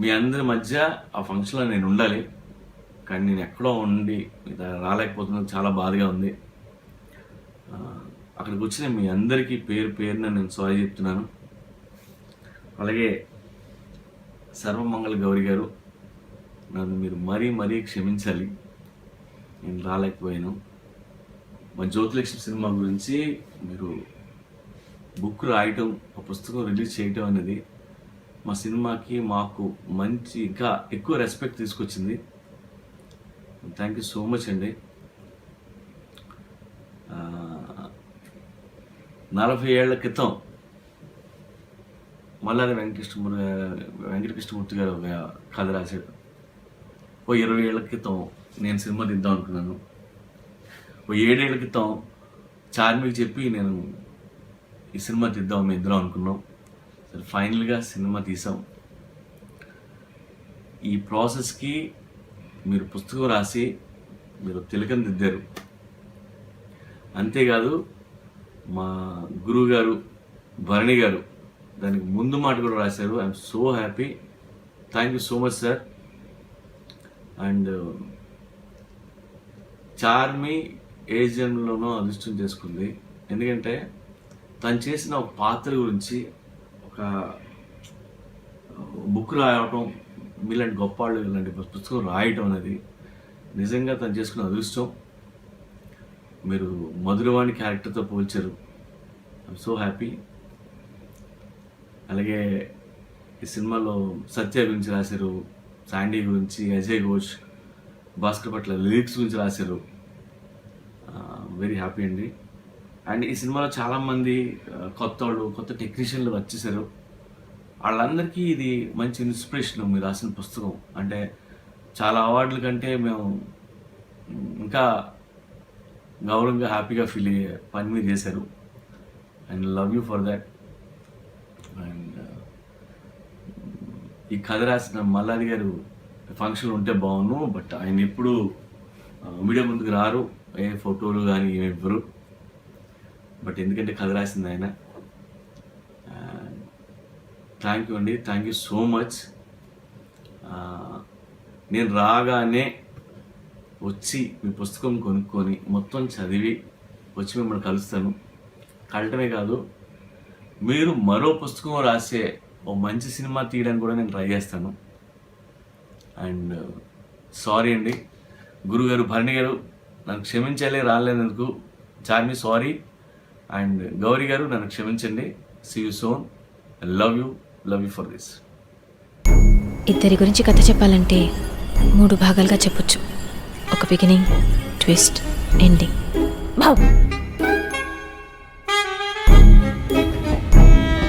మీ అందరి మధ్య ఆ ఫంక్షన్లో నేను ఉండాలి. కానీ నేను ఎక్కడో ఉండి ఇది రాలేకపోతున్నాను చాలా బాధగా ఉంది. అక్కడికి వచ్చిన మీ అందరికీ పేరు పేరున నేను సారీ చెప్తున్నాను. అలాగే సర్వమంగళ గౌరి గారు నన్ను మీరు మరీ మరీ క్షమించాలి. నేను రాలేకపోయాను. మా జ్యోతిలక్ష్మి సినిమా గురించి మీరు బుక్ రాయటం ఆ పుస్తకం రిలీజ్ చేయటం అనేది మా సినిమాకి మాకు మంచి ఇంకా ఎక్కువ రెస్పెక్ట్ తీసుకొచ్చింది. థ్యాంక్ యూ సో మచ్ అండి. నలభై ఏళ్ళ క్రితం మల్లారి వెంకటకృష్ణమూర్తి వెంకటకృష్ణమూర్తి గారు ఒక కథ రాశాడు. ఓ ఇరవై ఏళ్ళ క్రితం నేను సినిమా తీద్దాం అనుకున్నాను. ఓ ఏడేళ్ళ క్రితం చార్మికి చెప్పి నేను ఈ సినిమా తీద్దాం మేము ఇద్దరం అనుకున్నాం. సరే ఫైనల్గా సినిమా తీసాం. ఈ ప్రాసెస్కి మీరు పుస్తకం రాసి మీరు తిలకం దిద్దారు. అంతేకాదు మా గురువు గారు భరణి గారు దానికి ముందు మాట కూడా రాశారు. I'm so happy. Thank you so much sir. And Charmi ఏజియంలోనూ అదృష్టం చేసుకుంది. ఎందుకంటే తను చేసిన ఒక పాత్ర గురించి ఒక బుక్ రాయటం మీలాంటి గొప్ప వాళ్ళు ఇలాంటి పుస్తకం రాయటం అనేది నిజంగా తను చేసుకున్న అదృష్టం. మీరు మధురవాణి క్యారెక్టర్తో పోల్చారు. ఐఎమ్ సో హ్యాపీ అలాగే ఈ సినిమాలో సత్య గురించి రాశారు శాండీ గురించి అజయ్ ఘోష్ భాస్కర్ పట్ల లిరిక్స్ గురించి రాశారు. Uh, వెరీ హ్యాపీ అండి. అండ్ ఈ సినిమాలో చాలామంది కొత్త వాళ్ళు కొత్త టెక్నీషియన్లు వచ్చేసారు. వాళ్ళందరికీ ఇది మంచి ఇన్స్పిరేషన్ మీరు రాసిన పుస్తకం. అంటే చాలా అవార్డుల కంటే మేము ఇంకా గౌరవంగా హ్యాపీగా ఫీల్ అయ్యే పని మీరు చేశారు. And love you for that. And ఈ కథ రాసిన మల్లాది గారు ఫంక్షన్ ఉంటే బాగున్ను బట్ ఆయన ఎప్పుడు మీడియా ముందుకు రారు. ఏ ఫోటోలు కానీ ఏమి ఇవ్వరు. బట్ ఎందుకంటే కథ రాసింది ఆయన. థ్యాంక్ యూ అండి. థ్యాంక్ యూ సో మచ్ నేను రాగానే వచ్చి మీ పుస్తకం కొనుక్కొని మొత్తం చదివి వచ్చి మిమ్మల్ని కలుస్తాను. కలటమే కాదు మీరు మరో పుస్తకం రాసే ఓ మంచి సినిమా తీయడానికి కూడా నేను ట్రై చేస్తాను. అండ్ సారీ అండి. గురుగారు భరణి గారు నన్ను క్షమించాలి రాలేనందుకు. చార్మి సారీ అండ్ గౌరీ గారు నన్ను క్షమించండి. See you soon love you love you for this ఇద్దరి గురించి కథ చెప్పాలంటే మూడు భాగాలుగా చెప్పొచ్చు. ఒక బిగినింగ్ ట్విస్ట్ ఎండింగ్ బావ్